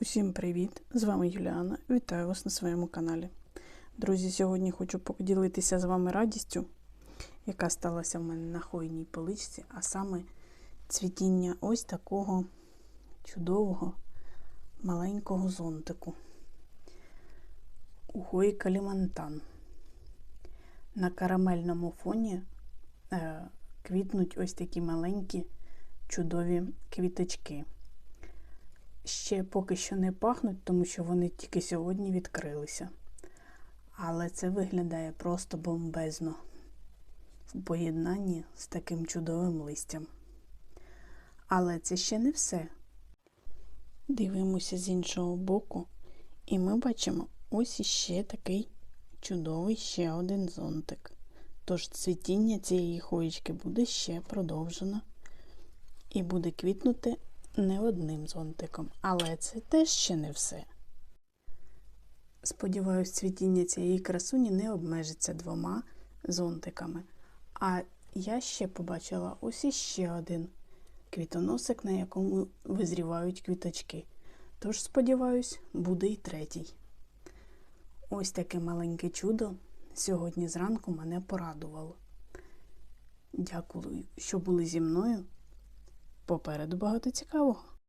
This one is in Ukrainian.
Усім привіт! З вами Юліана. Вітаю вас на своєму каналі. Друзі, сьогодні хочу поділитися з вами радістю, яка сталася в мене на хойній поличці, а саме цвітіння ось такого чудового маленького зонтику. Угой калімантан. На карамельному фоні е, квітнуть ось такі маленькі чудові квіточки ще поки що не пахнуть, тому що вони тільки сьогодні відкрилися. Але це виглядає просто бомбезно в поєднанні з таким чудовим листям. Але це ще не все. Дивимося з іншого боку, і ми бачимо ось іще такий чудовий ще один зонтик. Тож цвітіння цієї хоєчки буде ще продовжено і буде квітнути не одним зонтиком, але це теж ще не все. Сподіваюсь, цвітіння цієї красуні не обмежиться двома зонтиками. А я ще побачила ось іще один квітоносик, на якому визрівають квіточки. Тож, сподіваюсь, буде і третій. Ось таке маленьке чудо сьогодні зранку мене порадувало. Дякую, що були зі мною. Попереду багато цікавого.